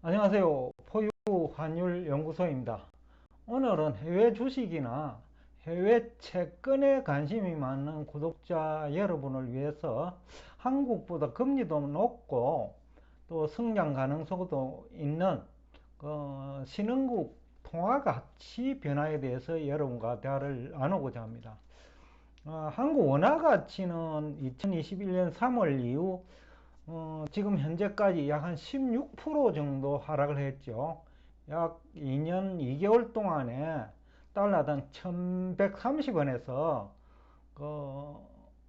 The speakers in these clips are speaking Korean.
안녕하세요. 포유 환율 연구소입니다. 오늘은 해외 주식이나 해외 채권에 관심이 많은 구독자 여러분을 위해서 한국보다 금리도 높고 또 성장 가능성도 있는 그 신흥국 통화 가치 변화에 대해서 여러분과 대화를 나누고자 합니다. 어, 한국 원화 가치는 2021년 3월 이후 어, 지금 현재까지 약 한 16% 정도 하락을 했죠. 약 2년 2개월 동안에 달러당 1130원에서 그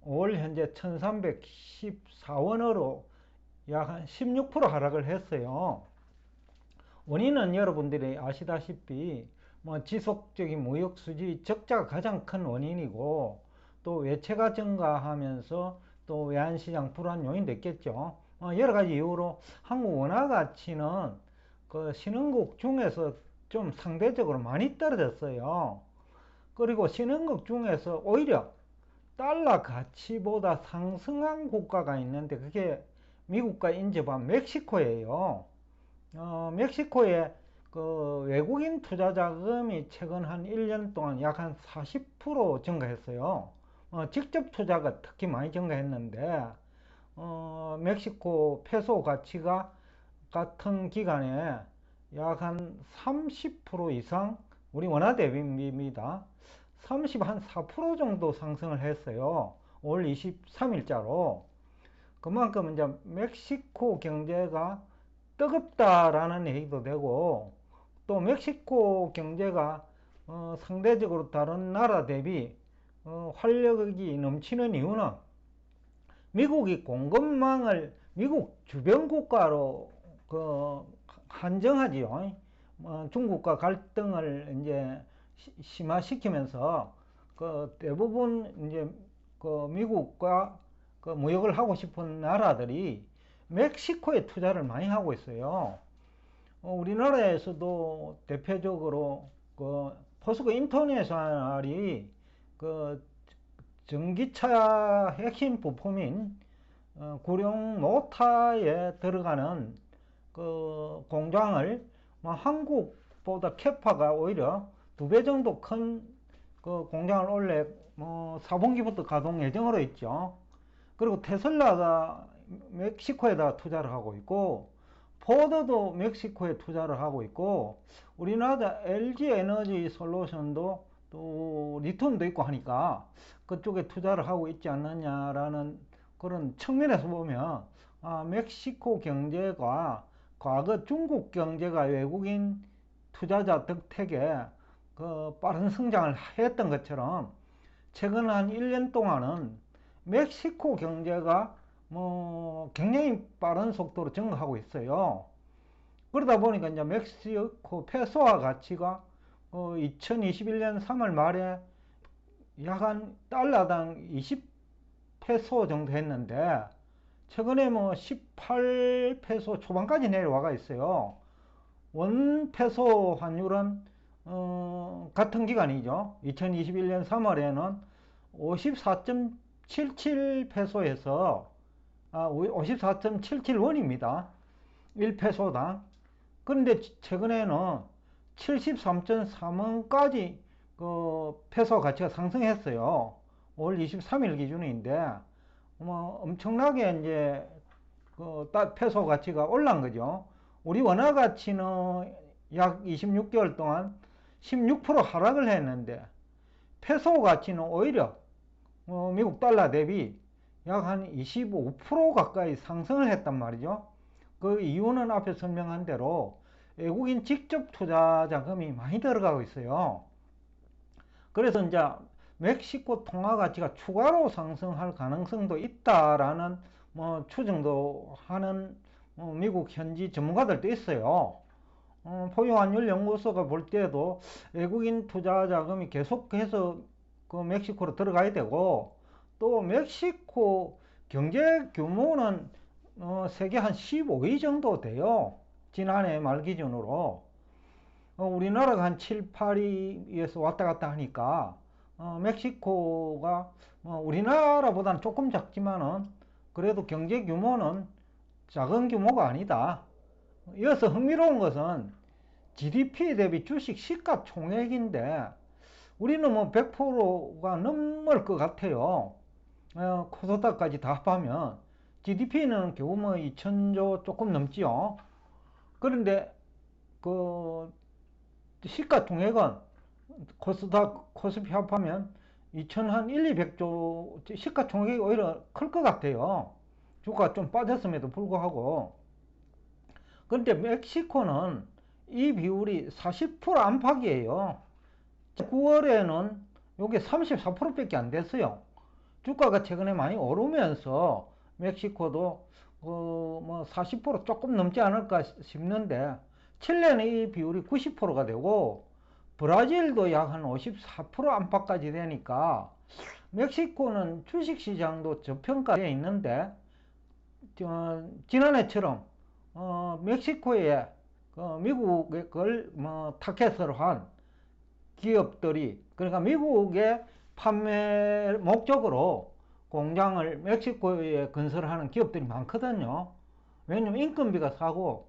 5월 현재 1314원으로 약 한 16% 하락을 했어요. 원인은 여러분들이 아시다시피 뭐 지속적인 무역 수지 적자가 가장 큰 원인이고 또 외채가 증가하면서 또 외환시장 불안 요인 됐겠죠. 어, 여러 가지 이유로 한국 원화 가치는 그 신흥국 중에서 좀 상대적으로 많이 떨어졌어요. 그리고 신흥국 중에서 오히려 달러 가치보다 상승한 국가가 있는데 그게 미국과 인접한 멕시코예요. 어, 멕시코에 그 외국인 투자 자금이 최근 한 1년 동안 약 한 40% 증가했어요. 어, 직접 투자가 특히 많이 증가했는데 어, 멕시코 페소 가치가 같은 기간에 약 한 30% 이상 우리 원화 대비입니다. 30 한 4% 정도 상승을 했어요. 올 23일자로 그만큼 이제 멕시코 경제가 뜨겁다라는 얘기도 되고 또 멕시코 경제가 어, 상대적으로 다른 나라 대비 어, 활력이 넘치는 이유는 미국이 공급망을 미국 주변 국가로 그 한정하지요. 어, 중국과 갈등을 이제 심화시키면서 그 대부분 이제 그 미국과 그 무역을 하고 싶은 나라들이 멕시코에 투자를 많이 하고 있어요. 어, 우리나라에서도 대표적으로 그 포스코 인터내셔널이 그 전기차 핵심 부품인 어, 구룡 모타에 들어가는 그 공장을 뭐 한국보다 캐파가 오히려 두 배 정도 큰 그 공장을 원래 뭐 4분기부터 가동 예정으로 있죠. 그리고 테슬라가 멕시코에다 투자를 하고 있고 포드도 멕시코에 투자를 하고 있고 우리나라 LG 에너지 솔루션도 또 리튬도 있고 하니까 그쪽에 투자를 하고 있지 않느냐라는 그런 측면에서 보면 아, 멕시코 경제가 과거 중국 경제가 외국인 투자자 덕택에 그 빠른 성장을 했던 것처럼 최근 한 1년 동안은 멕시코 경제가 뭐 굉장히 빠른 속도로 증가하고 있어요. 그러다 보니까 이제 멕시코 페소화 가치가 어, 2021년 3월 말에 약한 달러당 20페소 정도 했는데 최근에 뭐 18페소 초반까지 내려와가 있어요. 원 페소 환율은 어, 같은 기간이죠. 2021년 3월에는 54.77페소에서 아, 54.77원입니다. 1페소당. 그런데 최근에는 73.3원까지 그 페소 가치가 상승했어요. 올 23일 기준인데 뭐 엄청나게 이제 그 페소 가치가 올란 거죠. 우리 원화 가치는 약 26개월 동안 16% 하락을 했는데 페소 가치는 오히려 어 미국 달러 대비 약 한 25% 가까이 상승을 했단 말이죠. 그 이유는 앞에 설명한 대로 외국인 직접 투자 자금이 많이 들어가고 있어요. 그래서 이제 멕시코 통화 가치가 추가로 상승할 가능성도 있다라는 뭐 추정도 하는 뭐 미국 현지 전문가들도 있어요. 어, 포용환율 연구소가 볼 때도 외국인 투자 자금이 계속해서 그 멕시코로 들어가야 되고 또 멕시코 경제 규모는 어, 세계 한 15위 정도 돼요. 지난해 말 기준으로 어, 우리나라가 한 7, 8위에서 왔다 갔다 하니까 어, 멕시코가 어, 우리나라보다는 조금 작지만은 그래도 경제 규모는 작은 규모가 아니다. 이어서 흥미로운 것은 GDP 대비 주식 시가 총액인데 우리는 뭐 100%가 넘을 것 같아요. 어, 코스닥까지 다 합하면 GDP는 겨우 뭐 2천조 조금 넘지요. 그런데 그 시가 총액은 코스닥 코스피 합하면 2천한 1, 200조 시가 총액이 오히려 클 것 같아요. 주가 좀 빠졌음에도 불구하고. 그런데 멕시코는 이 비율이 40% 안팎이에요. 9월에는 이게 34%밖에 안 됐어요. 주가가 최근에 많이 오르면서 멕시코도 그뭐40% 조금 넘지 않을까 싶는데 칠레는 이 비율이 90%가 되고 브라질도 약 한 54% 안팎까지 되니까 멕시코는 주식시장도 저평가되어 있는데 어, 지난해처럼 어, 멕시코에 그 미국의 걸뭐 타켓으로 한 기업들이 그러니까 미국의 판매 목적으로 공장을 멕시코에 건설하는 기업들이 많거든요. 왜냐면 인건비가 싸고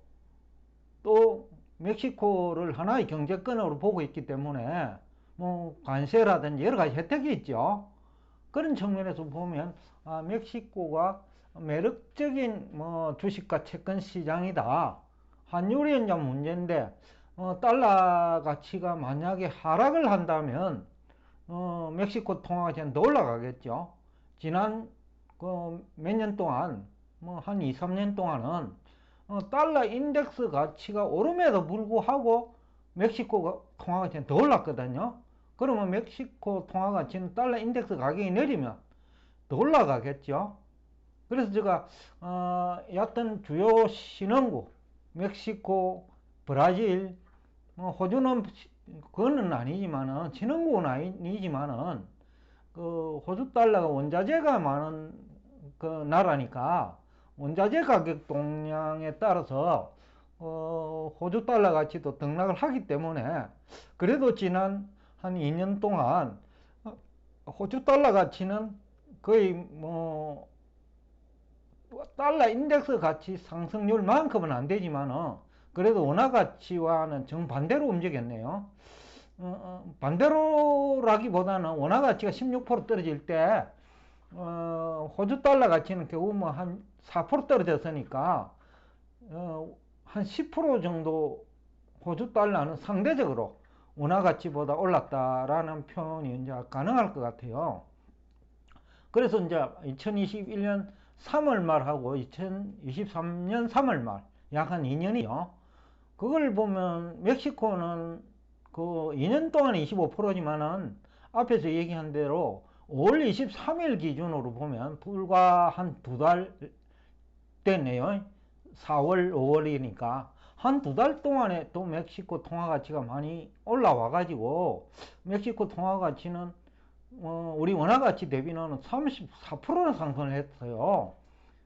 또 멕시코를 하나의 경제권으로 보고 있기 때문에 뭐 관세라든지 여러 가지 혜택이 있죠. 그런 측면에서 보면 아, 멕시코가 매력적인 뭐 주식과 채권 시장이다. 환율이 이제 문제인데 어, 달러 가치가 만약에 하락을 한다면 어, 멕시코 통화가 더 올라가겠죠. 지난 그 몇 년 동안 뭐 한 2, 3년 동안은 어, 달러 인덱스 가치가 오름에도 불구하고 멕시코 통화 가치는 더 올랐거든요. 그러면 멕시코 통화 가치는 달러 인덱스 가격이 내리면 더 올라가겠죠. 그래서 제가 어, 였던 주요 신흥국 멕시코, 브라질, 뭐 호주는 그거는 아니지만은 신흥국은 아니지만은 그 호주 달러가 원자재가 많은 그 나라니까 원자재 가격 동향에 따라서 어, 호주 달러 가치도 등락을 하기 때문에 그래도 지난 한 2년 동안 호주 달러 가치는 거의 뭐 달러 인덱스 가치 상승률만큼은 안 되지만은 그래도 원화 가치와는 정반대로 움직였네요. 어, 어, 반대로라기보다는 원화 가치가 16% 떨어질 때 어, 호주 달러 가치는 겨우 뭐 한 4% 떨어졌으니까 어, 한 10% 정도 호주 달러는 상대적으로 원화 가치보다 올랐다라는 표현이 이제 가능할 것 같아요. 그래서 이제 2021년 3월 말하고 2023년 3월 말, 약 한 2년이요. 그걸 보면 멕시코는 그 2년 동안 25%지만은 앞에서 얘기한 대로 5월 23일 기준으로 보면 불과 한 두 달 됐네요. 4월, 5월이니까 한 두 달 동안에 또 멕시코 통화 가치가 많이 올라와 가지고 멕시코 통화 가치는 어, 우리 원화 가치 대비는 34%나 상승을 했어요.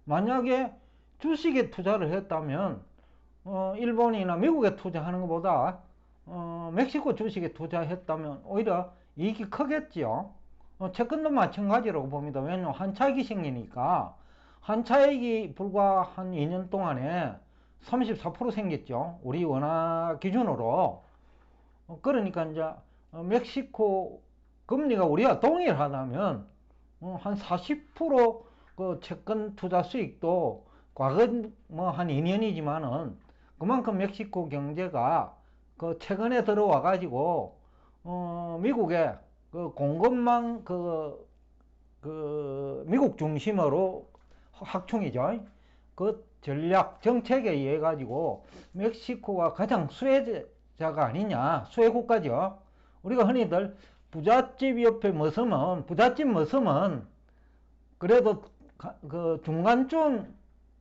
만약에 주식에 투자를 했다면 어, 일본이나 미국에 투자하는 것보다 어, 멕시코 주식에 투자했다면 오히려 이익이 크겠지요. 어, 채권도 마찬가지라고 봅니다. 왜냐하면 한차익이 생기니까 한차익이 불과 한 2년 동안에 34% 생겼죠. 우리 원화 기준으로. 어, 그러니까 이제 어, 멕시코 금리가 우리가 동일하다면 어, 한 40%그 채권 투자 수익도 과거 뭐 한 2년이지만은 그만큼 멕시코 경제가 그 최근에 들어와 가지고 어 미국의 그 공급망 그, 그 미국 중심으로 확충이죠. 그 전략 정책에 의해 가지고 멕시코가 가장 수혜자가 아니냐 수혜 국가죠. 우리가 흔히들 부잣집 옆에 머슴은 부잣집 머슴은 그래도 그 중간쯤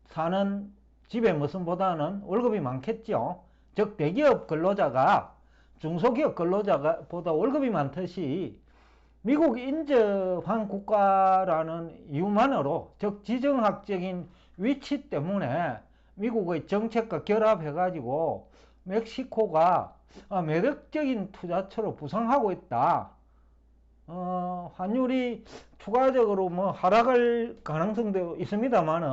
사는 집의 머슴보다는 월급이 많겠죠. 즉 대기업 근로자가 중소기업 근로자가 보다 월급이 많듯이 미국 인접한 국가라는 이유만으로 즉 지정학적인 위치 때문에 미국의 정책과 결합해 가지고 멕시코가 매력적인 투자처로 부상하고 있다. 어, 환율이 추가적으로 뭐 하락할 가능성도 있습니다만은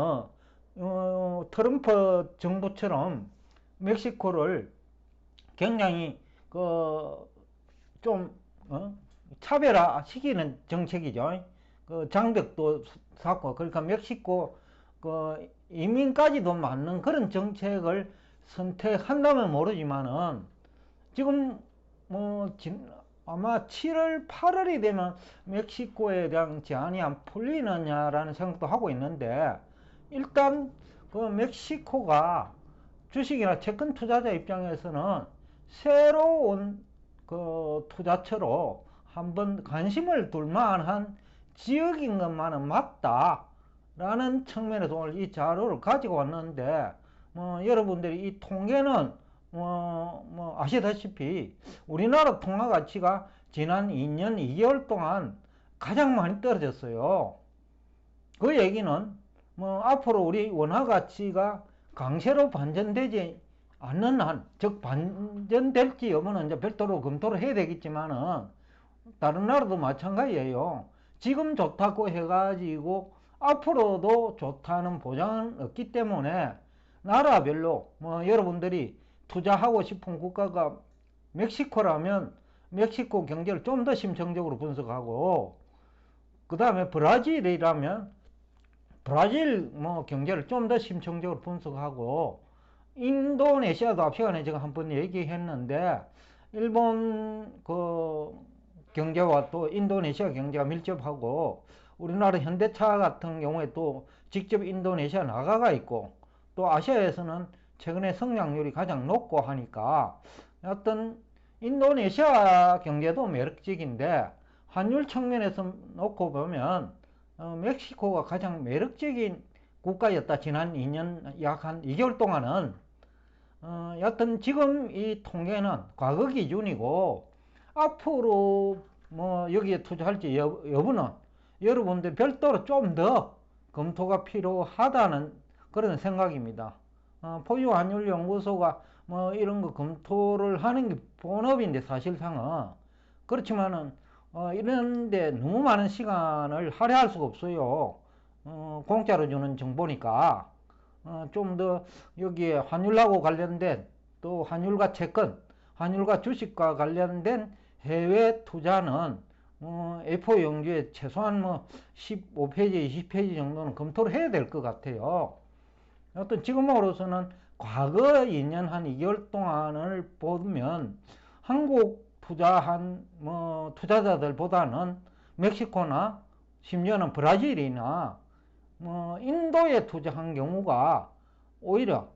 어, 트럼프 정부처럼 멕시코를 굉장히 그좀 어? 차별화 시키는 정책이죠. 그 장벽도 쌓고 그러니까 멕시코 그 이민까지도 맞는 그런 정책을 선택한다면 모르지만은 지금 뭐 아마 7월 8월이 되면 멕시코에 대한 제한이 안 풀리느냐라는 생각도 하고 있는데 일단 그 멕시코가 주식이나 채권 투자자 입장에서는 새로운 그 투자처로 한번 관심을 둘 만한 지역인 것만은 맞다 라는 측면에서 오늘 이 자료를 가지고 왔는데 뭐 여러분들이 이 통계는 뭐, 뭐 아시다시피 우리나라 통화 가치가 지난 2년 2개월 동안 가장 많이 떨어졌어요. 그 얘기는 뭐 앞으로 우리 원화 가치가 강세로 반전되지 않는 한, 즉 반전될지 여부는 이제 별도로 검토를 해야 되겠지만은 다른 나라도 마찬가지예요. 지금 좋다고 해가지고 앞으로도 좋다는 보장은 없기 때문에 나라별로 뭐 여러분들이 투자하고 싶은 국가가 멕시코라면 멕시코 경제를 좀 더 심층적으로 분석하고 그 다음에 브라질이라면 브라질 뭐 경제를 좀 더 심층적으로 분석하고 인도네시아도 앞 시간에 제가 한 번 얘기했는데 일본 그 경제와 또 인도네시아 경제가 밀접하고 우리나라 현대차 같은 경우에 또 직접 인도네시아 나가가 있고 또 아시아에서는 최근에 성장률이 가장 높고 하니까 어떤 인도네시아 경제도 매력적인데 환율 측면에서 놓고 보면 어, 멕시코가 가장 매력적인 국가였다. 지난 2년 약 한 2개월 동안은 어, 여튼 지금 이 통계는 과거 기준이고 앞으로 뭐 여기에 투자할지 여, 부는 여러분들 별도로 좀 더 검토가 필요하다는 그런 생각입니다. 어, 포유환율연구소가 뭐 이런 거 검토를 하는 게 본업인데 사실상은 그렇지만은 어, 이런데 너무 많은 시간을 할애할 수가 없어요. 어, 공짜로 주는 정보니까 어, 좀 더 여기에 환율하고 관련된 또 환율과 채권, 환율과 주식과 관련된 해외 투자는 어, A4 용지에 최소한 뭐 15페이지, 20페이지 정도는 검토를 해야 될 것 같아요. 어떤 지금으로서는 과거 2년 한 2개월 동안을 보면 한국 투자한 뭐 투자자들보다는 멕시코나 심지어는 브라질이나 뭐 인도에 투자한 경우가 오히려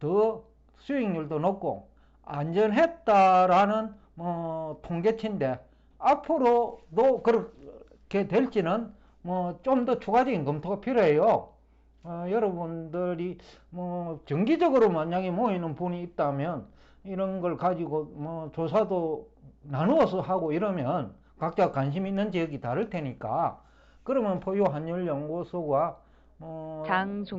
더 수익률도 높고 안전했다라는 뭐 통계치인데 앞으로도 그렇게 될지는 뭐 좀 더 추가적인 검토가 필요해요. 어, 여러분들이 뭐 정기적으로 만약에 모이는 분이 있다면 이런 걸 가지고 뭐 조사도 나누어서 하고 이러면 각자 관심 있는 지역이 다를 테니까 그러면 포유 환율 연구소가 어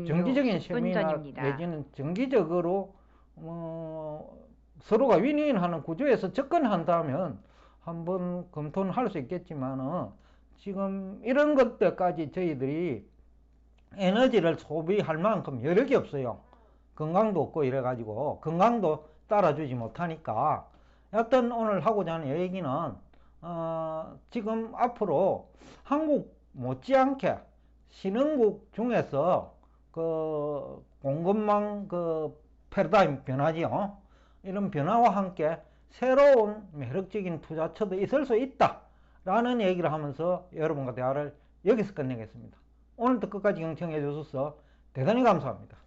정기적인 세미나 내지는 정기적으로 뭐 서로가 윈윈하는 구조에서 접근한다면 한번 검토는 할 수 있겠지만은 지금 이런 것들까지 저희들이 에너지를 소비할 만큼 여력이 없어요. 건강도 없고 이래가지고 건강도 따라주지 못하니까 여튼 오늘 하고자 하는 얘기는 어, 지금 앞으로 한국 못지않게 신흥국 중에서 그 공급망 그 패러다임 변화지요. 이런 변화와 함께 새로운 매력적인 투자처도 있을 수 있다. 라는 얘기를 하면서 여러분과 대화를 여기서 끝내겠습니다. 오늘도 끝까지 경청해 주셔서 대단히 감사합니다.